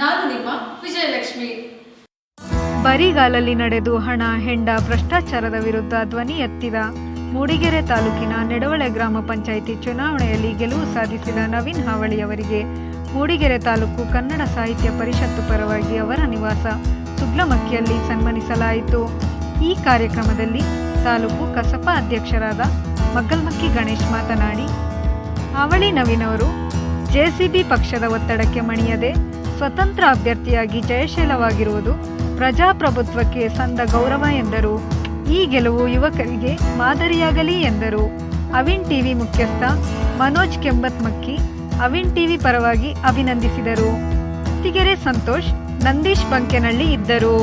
ನಾನು ನಿಮ್ಮ ವಿಜಯಲಕ್ಷ್ಮಿ. ಬರಿಗಾಲಲ್ಲಿ ನಡೆದು ಹಣ, ಹೆಂಡ, ಭ್ರಷ್ಟಾಚಾರದ ವಿರುದ್ಧ ಧ್ವನಿ ಎತ್ತಿದ ಮೂಡಿಗೆರೆ ತಾಲೂಕಿನ ನೆಡವಳೆ ಗ್ರಾಮ ಪಂಚಾಯಿತಿ ಚುನಾವಣೆಯಲ್ಲಿ ಗೆಲುವು ಸಾಧಿಸಿದ ನವೀನ್ ಹಾವಳಿಯವರಿಗೆ ಮೂಡಿಗೆರೆ ತಾಲೂಕು ಕನ್ನಡ ಸಾಹಿತ್ಯ ಪರಿಷತ್ತು ಪರವಾಗಿ ಅವರ ನಿವಾಸ ಸುಗ್ಲಮಕ್ಕಿಯಲ್ಲಿ ಸನ್ಮಾನಿಸಲಾಯಿತು. ಈ ಕಾರ್ಯಕ್ರಮದಲ್ಲಿ ತಾಲೂಕು ಕಸಪ ಅಧ್ಯಕ್ಷರಾದ ಮಗ್ಗಲ್ಮಕ್ಕಿ ಗಣೇಶ್ ಮಾತನಾಡಿ, ಹಾವಳಿ ನವೀನ್ ಅವರು ಜೆಸಿಬಿ ಪಕ್ಷದ ಒತ್ತಡಕ್ಕೆ ಮಣಿಯದೆ ಸ್ವತಂತ್ರ ಅಭ್ಯರ್ಥಿಯಾಗಿ ಜಯಶೀಲವಾಗಿರುವುದು ಪ್ರಜಾಪ್ರಭುತ್ವಕ್ಕೆ ಸಂದ ಗೌರವ ಎಂದರು. ಈ ಗೆಲುವು ಯುವಕರಿಗೆ ಮಾದರಿಯಾಗಲಿ ಎಂದರು. ಅವಿನ್ ಟಿವಿ ಮುಖ್ಯಸ್ಥ ಮನೋಜ್ ಕೆಂಬತ್ಮಕ್ಕಿ ಅವಿನ್ ಟಿವಿ ಪರವಾಗಿ ಅಭಿನಂದಿಸಿದರು. ಸಿಗೆರೆ ಸಂತೋಷ್, ನಂದೀಶ್ ಬಂಕೆನಹಳ್ಳಿ ಇದ್ದರು.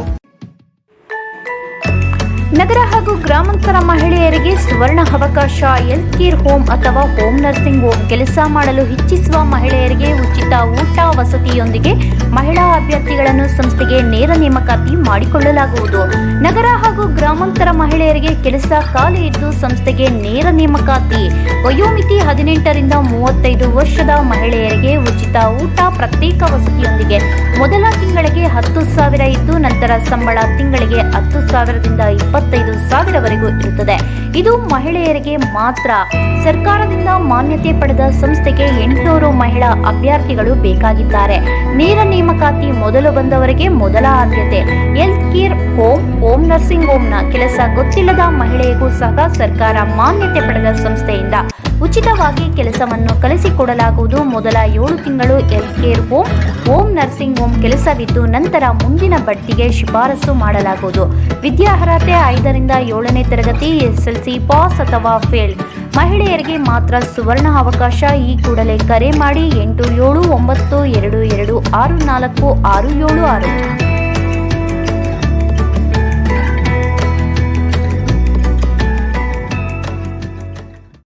ನಗರ ಹಾಗೂ ಗ್ರಾಮಾಂತರ ಮಹಿಳೆಯರಿಗೆ ಸುವರ್ಣ ಅವಕಾಶ ಹೆಲ್ತ್ ಕೇರ್ ಹೋಮ್ ಅಥವಾ ಹೋಮ್ ನರ್ಸಿಂಗ್ ಹೋಮ್ ಕೆಲಸ ಮಾಡಲು ಇಚ್ಛಿಸುವ ಮಹಿಳೆಯರಿಗೆ ಉಚಿತ ಊಟ ವಸತಿಯೊಂದಿಗೆ ಮಹಿಳಾ ಅಭ್ಯರ್ಥಿಗಳನ್ನು ಸಂಸ್ಥೆಗೆ ನೇರ ನೇಮಕಾತಿ ಮಾಡಿಕೊಳ್ಳಲಾಗುವುದು. ನಗರ ಹಾಗೂ ಗ್ರಾಮಾಂತರ ಮಹಿಳೆಯರಿಗೆ ಕೆಲಸ ಖಾಲಿ ಇದ್ದು ಸಂಸ್ಥೆಗೆ ನೇರ ನೇಮಕಾತಿ. ವಯೋಮಿತಿ ಹದಿನೆಂಟರಿಂದ ಮೂವತ್ತೈದು ವರ್ಷದ ಮಹಿಳೆಯರಿಗೆ ಉಚಿತ ಊಟ ಪ್ರತ್ಯೇಕ ವಸತಿಯೊಂದಿಗೆ. ಮೊದಲ ತಿಂಗಳಿಗೆ ಹತ್ತು ಸಾವಿರ ಇದ್ದು ನಂತರ ಸಂಬಳ ತಿಂಗಳಿಗೆ ಹತ್ತು ಸಾವಿರದಿಂದ ಇಪ್ಪತ್ತೈದು ಸಾವಿರವರೆಗೂ ಇರುತ್ತದೆ. ಇದು ಮಹಿಳೆಯರಿಗೆ ಮಾತ್ರ. ಸರ್ಕಾರದಿಂದ ಮಾನ್ಯತೆ ಪಡೆದ ಸಂಸ್ಥೆಗೆ ಎಂಟುನೂರು ಮಹಿಳಾ ಅಭ್ಯರ್ಥಿಗಳು ಬೇಕಾಗಿದ್ದಾರೆ ನೇರ ನೇಮಕಾತಿ ಮೊದಲು ಬಂದವರಿಗೆ ಮೊದಲ ಆದ್ಯತೆ. Health care home home nursing ಹೋಮ್ನ ಕೆಲಸ ಗೊತ್ತಿಲ್ಲದ ಮಹಿಳೆಗೂ ಸಹ ಸರ್ಕಾರ ಮಾನ್ಯತೆ ಪಡೆದ ಸಂಸ್ಥೆಯಿಂದ ಉಚಿತವಾಗಿ ಕೆಲಸವನ್ನು ಕಲಿಸಿಕೊಡಲಾಗುವುದು. ಮೊದಲ ಏಳು ತಿಂಗಳು health care home home nursing home ಕೆಲಸವಿದ್ದು ನಂತರ ಮುಂದಿನ ಬಡ್ತಿಗೆ ಶಿಫಾರಸು ಮಾಡಲಾಗುವುದು. ವಿದ್ಯಾರ್ಹತೆ ಐದರಿಂದ ಏಳನೇ ತರಗತಿ ಎಸ್ಎಲ್ಸಿ ಪಾಸ್ ಅಥವಾ ಫೇಲ್ ಮಹಿಳೆಯರಿಗೆ ಮಾತ್ರ ಸುವರ್ಣ ಅವಕಾಶ, ಈ ಕೂಡಲೇ ಕರೆ ಮಾಡಿ ಎಂಟು ಏಳು ಒಂಬತ್ತು ಎರಡು ಎರಡು ಆರು ನಾಲ್ಕು ಆರು ಏಳು ಆರು.